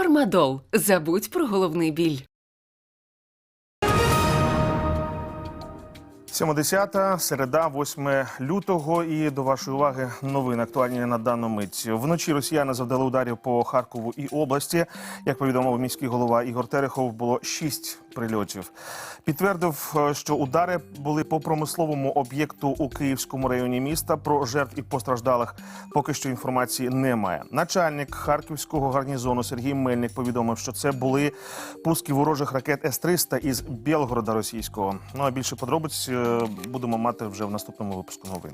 Фармадол. Забудь про головний біль. 7.10, середа, 8 лютого. І до вашої уваги новини актуальні на дану мить. Вночі росіяни завдали ударів по Харкову і області. Як повідомив міський голова Ігор Терехов, було шість прильотів. Підтвердив, е, що удари були по промисловому об'єкту у Київському районі міста. Про жертв і постраждалих поки що інформації немає. Начальник харківського гарнізону Сергій Мельник повідомив, що це були пуски ворожих ракет С-300 із Білгорода російського. Ну а більше подробиць е, будемо мати вже в наступному випуску новин.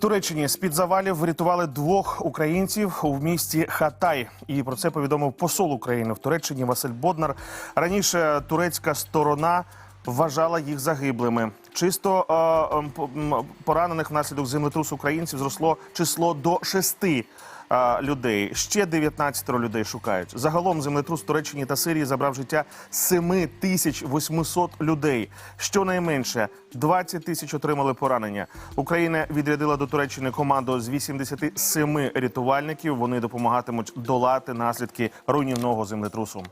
Туреччині з-під завалів врятували двох українців у місті Хатай. І про це повідомив посол України в Туреччині Василь Боднар. Раніше турецька сторона вважала їх загиблими. Чисто е, ем, по- поранених внаслідок землетрусу українців зросло число до шести. е, Людей ще 19 людей шукають. Загалом землетрус в Туреччині та Сирії забрав життя 7800 людей. Щонайменше 20 тисяч отримали поранення. Україна відрядила до Туреччини команду з 87 рятувальників. Вони допомагатимуть долати наслідки руйнівного землетрусу.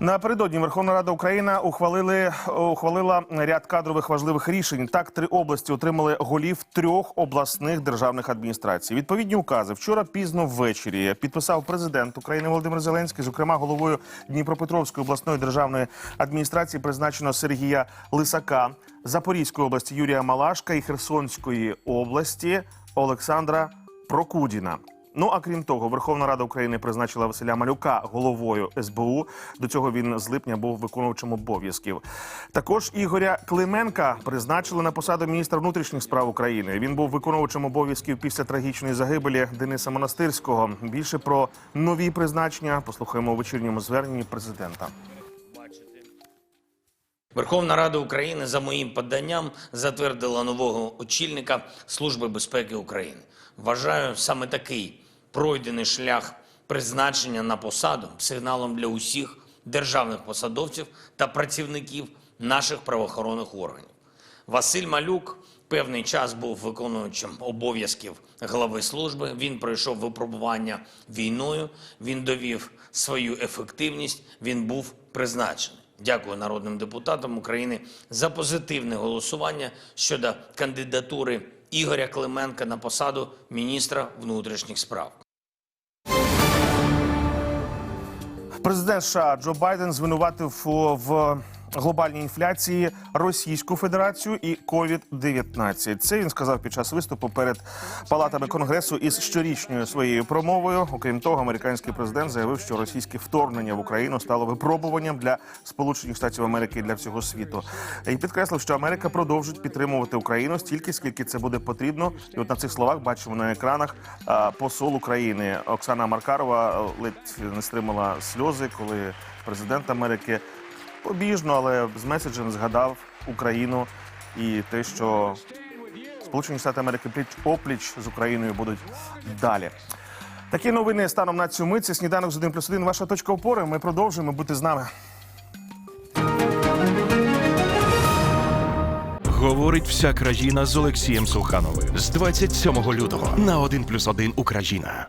Напередодні Верховна Рада України ухвалили ухвалила ряд кадрових важливих рішень. Так, три області отримали голів трьох обласних державних адміністрацій. Відповідні укази вчора пізно ввечері підписав президент України Володимир Зеленський. Зокрема, головою Дніпропетровської обласної державної адміністрації призначено Сергія Лисака, Запорізької області Юрія Малашка і Херсонської області Олександра Прокудіна. Ну а крім того, Верховна Рада України призначила Василя Малюка головою СБУ. До цього він з липня був виконувачем обов'язків. Також Ігоря Клименка призначили на посаду міністра внутрішніх справ України. Він був виконувачем обов'язків після трагічної загибелі Дениса Монастирського. Більше про нові призначення послухаємо у вечірньому зверненні президента. Верховна Рада України за моїм поданням затвердила нового очільника Служби безпеки України. Вважаю саме такий пройдений шлях призначення на посаду сигналом для усіх державних посадовців та працівників наших правоохоронних органів. Василь Малюк певний час був виконуючим обов'язків глави служби. Він пройшов випробування війною. Він довів свою ефективність. Він був призначений. Дякую народним депутатам України за позитивне голосування щодо кандидатури Ігоря Клименка на посаду міністра внутрішніх справ. Президент США Джо Байден звинуватив в глобальній інфляції Російську Федерацію і COVID-19. Це він сказав під час виступу перед палатами конгресу із щорічною своєю промовою. Окрім того, американський президент заявив, що російське вторгнення в Україну стало випробуванням для Сполучених Штатів Америки і для всього світу. І підкреслив, що Америка продовжить підтримувати Україну стільки, скільки це буде потрібно. І от на цих словах бачимо на екранах посол України Оксана Маркарова ледь не стримала сльози, коли президент Америки побіжно, але з меседжем згадав Україну і те, що Сполучені Штати Америки пліч опліч з Україною будуть далі. Такі новини станом на цю мить. Сніданок з 1 плюс 1. Ваша точка опори. Ми продовжуємо бути з нами. Говорить вся країна з Олексієм Сухановим з 27 лютого на 1+,1 Україна.